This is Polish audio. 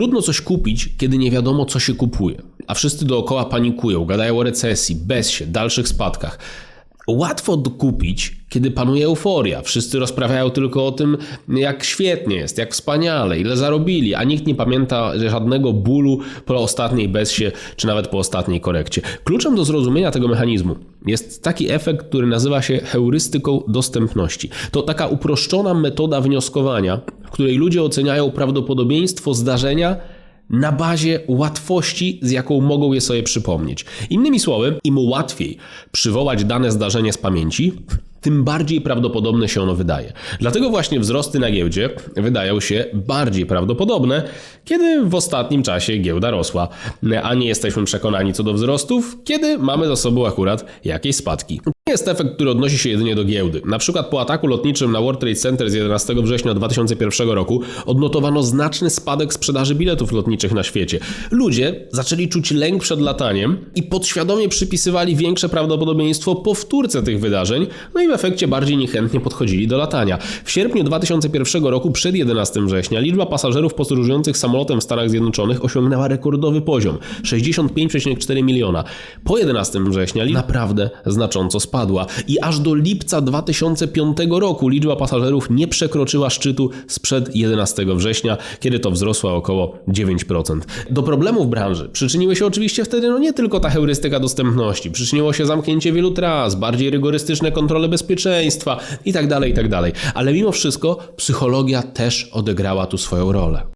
Trudno coś kupić, kiedy nie wiadomo, co się kupuje, a wszyscy dookoła panikują, gadają o recesji, bezsie, dalszych spadkach. Łatwo dokupić, kiedy panuje euforia. Wszyscy rozprawiają tylko o tym, jak świetnie jest, jak wspaniale, ile zarobili, a nikt nie pamięta żadnego bólu po ostatniej bezsie, czy nawet po ostatniej korekcie. Kluczem do zrozumienia tego mechanizmu jest taki efekt, który nazywa się heurystyką dostępności. To taka uproszczona metoda wnioskowania, w której ludzie oceniają prawdopodobieństwo zdarzenia na bazie łatwości, z jaką mogą je sobie przypomnieć. Innymi słowy, im łatwiej przywołać dane zdarzenie z pamięci, tym bardziej prawdopodobne się ono wydaje. Dlatego właśnie wzrosty na giełdzie wydają się bardziej prawdopodobne, kiedy w ostatnim czasie giełda rosła, a nie jesteśmy przekonani co do wzrostów, kiedy mamy za sobą akurat jakieś spadki. Jest efekt, który odnosi się jedynie do giełdy. Na przykład po ataku lotniczym na World Trade Center z 11 września 2001 roku odnotowano znaczny spadek sprzedaży biletów lotniczych na świecie. Ludzie zaczęli czuć lęk przed lataniem i podświadomie przypisywali większe prawdopodobieństwo powtórce tych wydarzeń, no i w efekcie bardziej niechętnie podchodzili do latania. W sierpniu 2001 roku, przed 11 września, liczba pasażerów podróżujących samolotem w Stanach Zjednoczonych osiągnęła rekordowy poziom 65,4 miliona. Po 11 września naprawdę znacząco spadła i aż do lipca 2005 roku liczba pasażerów nie przekroczyła szczytu sprzed 11 września, kiedy to wzrosła około 9%. Do problemów branży przyczyniły się oczywiście wtedy no nie tylko ta heurystyka dostępności, przyczyniło się zamknięcie wielu tras, bardziej rygorystyczne kontrole bezpieczeństwa itd., itd. Ale mimo wszystko psychologia też odegrała tu swoją rolę.